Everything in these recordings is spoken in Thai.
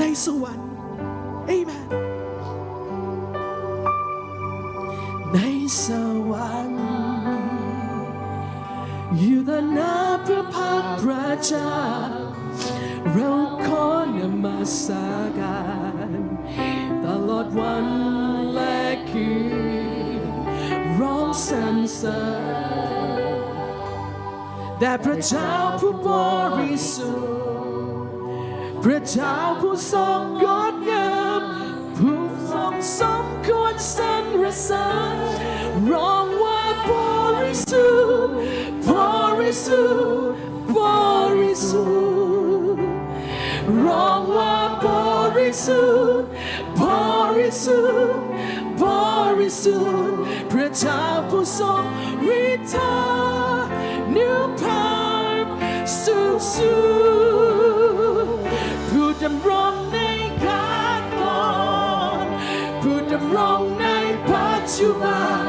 ในสวรรค์เอเมนในสวรรค์อยู่ต่อหน้าพระพักตร์พระเจ้าเราขอนมัสการตลอดวันและคืนร้องสรรเสริญแด่พระเจ้าผู้บริสุทธิ์ พระเจ้าผู้ทรงงดงามผู้ทรงสมควรสรรเสริญร้องว่าบริสุทธิ์บริสุทธิ์บริสุทธิ์ร้องว่าบริสุทธิ์บริสุทธิ์บริสุทธิ์พระเจ้าผู้ทรงฤทธานุภาพสูงสุดผู้ดำรงในการก่อนผู้ดำรงในปัจจุบัน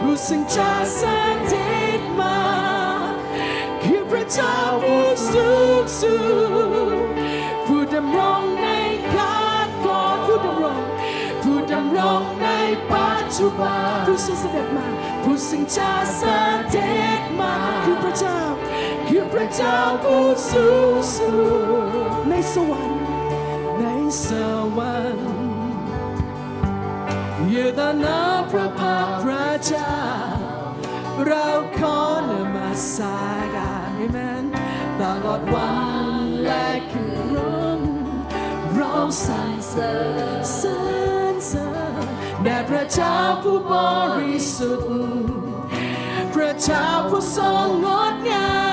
ผู้ซึ่งจะสถิตมา คือพระเจ้าผู้สูงสุดผู้ดำรงในการก่อนผู้ดำรงผู้ดำรงในปัจจุบันผู้ซึ่งเสด็จมาผู้ซึ่งจะเสด็จมา คือพระเจ้าคือพระเจ้าผู้สูงสุด สวรรค์ในสวรรค์อยู่ต่อหน้าพระพักตร์พระเจ้าเราขอนมัสการอเมนตลอดวันและคืนร้องร้องสรรเสริญสรรเสริญแด่พระเจ้าผู้บริสุทธิ์พระเจ้าผู้ทรงงดงาม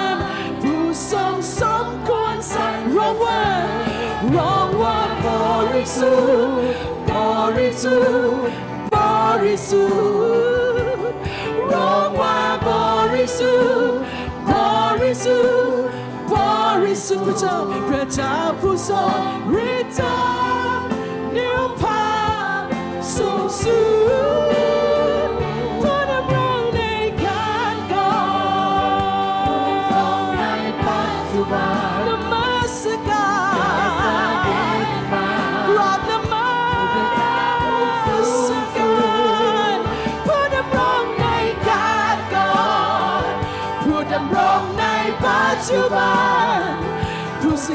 ว่าร้องว่าบริสุทธิ์บริสุทธิ์บริสุทธิ์ร้องว่าบริสุทธิ์บริสุทธิ์บริสุทธิ์พระเจ้าพระเจ้าผู้ทรงฤทธิ์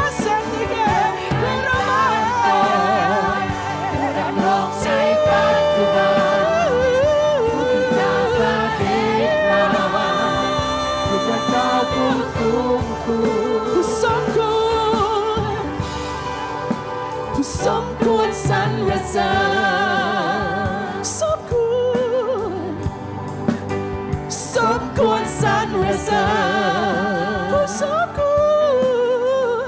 า สมควรสรรเสริญสมควรสมควรสรรเสริญผู้สมควร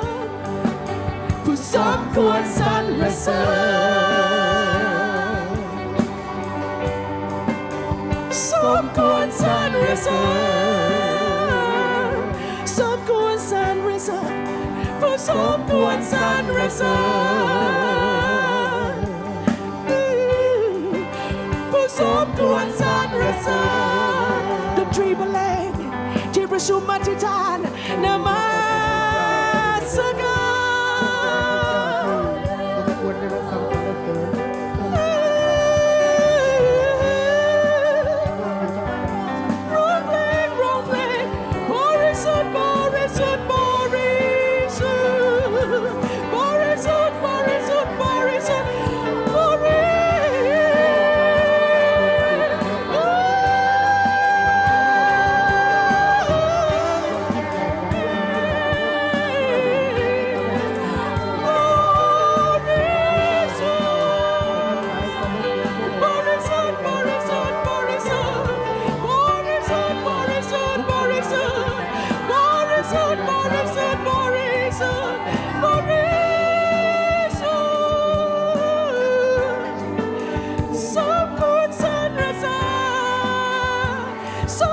ผู้สมควรสรรเสริญสมควรสรรเสริญสมควรส รรเสริญผู้สมควรสรรเสริญผู้สมควรสรรเสริญดนตรีบรรเลงที่ประชุมอธิษฐานนมัสการ So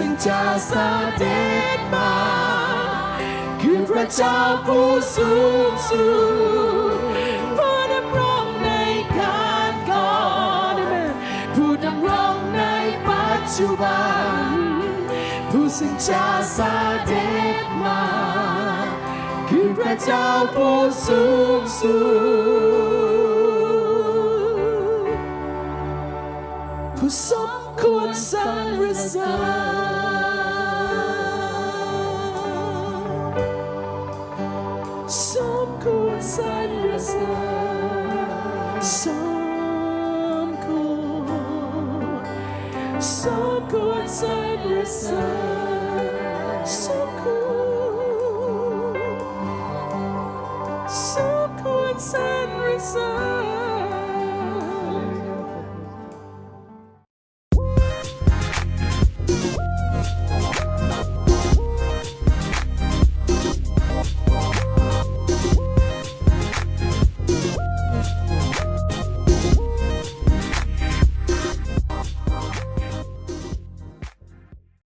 ซึ่งจะเสด็จมา คือพระเจ้าผู้สูงสุดผู้ดำรงในการก่อนผู้ดำรงในปัจจุบัน ผู้ซึ่งจะเสด็จมา คือพระเจ้าผู้สูงสุดผู้สมควรสรรเสริญ Some courts I listen.